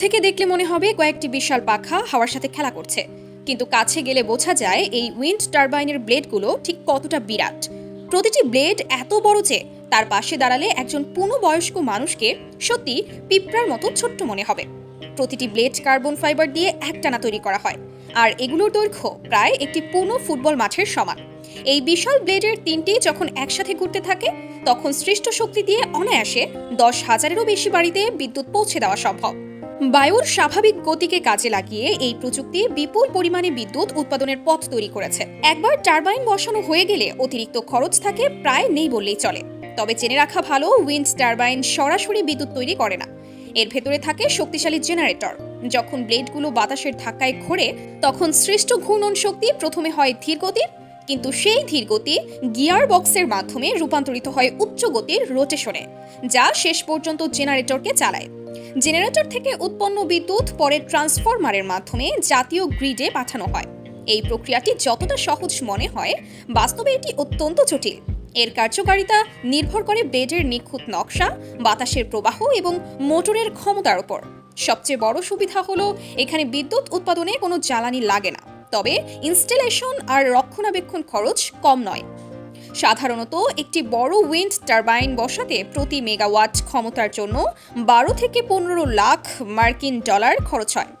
থেকে দেখলে মনে হবে কয়েকটি বিশাল পাখা হাওয়ার সাথে খেলা করছে। কিন্তু কাছে গেলে বোঝা যায় এই উইন্ড টারবাইনের ব্লেডগুলো ঠিক কতটা বিরাট। প্রতিটি ব্লেড এত বড় যে তার পাশে দাঁড়ালে একজন পূর্ণবয়স্ক মানুষকে সত্যি পিঁপড়ার মতো ছোট্ট মনে হবে। প্রতিটি ব্লেড কার্বন ফাইবার দিয়ে একটানা তৈরি করা হয়। আর এগুলোর দৈর্ঘ্য প্রায় একটি পূর্ণ ফুটবল মাঠের সমান। এই বিশাল ব্লেডের তিনটি যখন একসাথে ঘুরতে থাকে, তখন সৃষ্ট শক্তি দিয়ে অনায়াসে দশ হাজারেরও বেশি বাড়িতে বিদ্যুৎ পৌঁছে দেওয়া সম্ভব। বায়ুর স্বাভাবিক গতিকে কাজে লাগিয়ে এই প্রযুক্তি বিপুল পরিমাণে বিদ্যুৎ উৎপাদনের পথ তৈরি করেছে। একবার টারবাইন বসানো হয়ে গেলে অতিরিক্ত খরচ থাকে প্রায় নেই বললেই চলে। তবে জেনে রাখা ভালো, উইন্ড টারবাইন সরাসরি বিদ্যুৎ তৈরি করে না। এর ভেতরে থাকে শক্তিশালী জেনারেটর। যখন ব্লেডগুলো বাতাসের ধাক্কায় ঘোরে, তখন সৃষ্ট ঘূর্ণন শক্তি প্রথমে হয় ধীর গতির কিন্তু সেই ধীর গতি গিয়ার বক্সের মাধ্যমে রূপান্তরিত হয় উচ্চ গতির রোটেশনে, যা শেষ পর্যন্ত জেনারেটরকে চালায়। জেনারেটর থেকে উৎপন্ন বিদ্যুৎ পরে ট্রান্সফরমারের মাধ্যমে জাতীয় গ্রিডে পাঠানো হয়। এই প্রক্রিয়াটি যতটা সহজ মনে হয়, বাস্তবে এটি অত্যন্ত জটিল। এর কার্যকারিতা নির্ভর করে বেডের নিখুঁত নকশা, বাতাসের প্রবাহ এবং মোটরের ক্ষমতার উপর সবচেয়ে বড় সুবিধা হলো, এখানে বিদ্যুৎ উৎপাদনে কোনো জ্বালানি লাগে না। তবে ইনস্টলেশন আর রক্ষণাবেক্ষণ খরচ কম নয়। সাধারণত একটি বড় উইন্ড টারবাইন বসাতে প্রতি মেগাওয়াট ক্ষমতার জন্য বারো থেকে পনেরো লাখ মার্কিন ডলার খরচ হয়।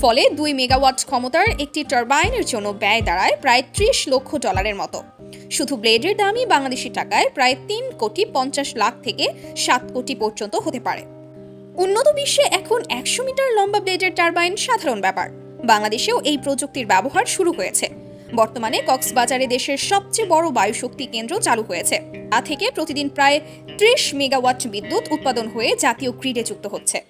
ফলে দুই মেগাওয়াট ক্ষমতার একটি টারবাইনের জন্য ব্যয় দাঁড়ায় প্রায় ত্রিশ লক্ষ ডলারের মতো। শুধু ব্লেডের দামই বাংলাদেশি টাকায় প্রায় তিন কোটি পঞ্চাশ লাখ থেকে সাত কোটি পর্যন্ত হতে পারে। উন্নত বিশ্বে এখন একশো মিটার লম্বা ব্লেডের টারবাইন সাধারণ ব্যাপার। বাংলাদেশেও এই প্রযুক্তির ব্যবহার শুরু হয়েছে। বর্তমানে কক্সবাজারে দেশের সবচেয়ে বড় বায়ুশক্তি কেন্দ্র চালু হয়েছে। তা থেকে প্রতিদিন প্রায় ত্রিশ মেগাওয়াট বিদ্যুৎ উৎপাদন হয়ে জাতীয় গ্রিডে যুক্ত হচ্ছে।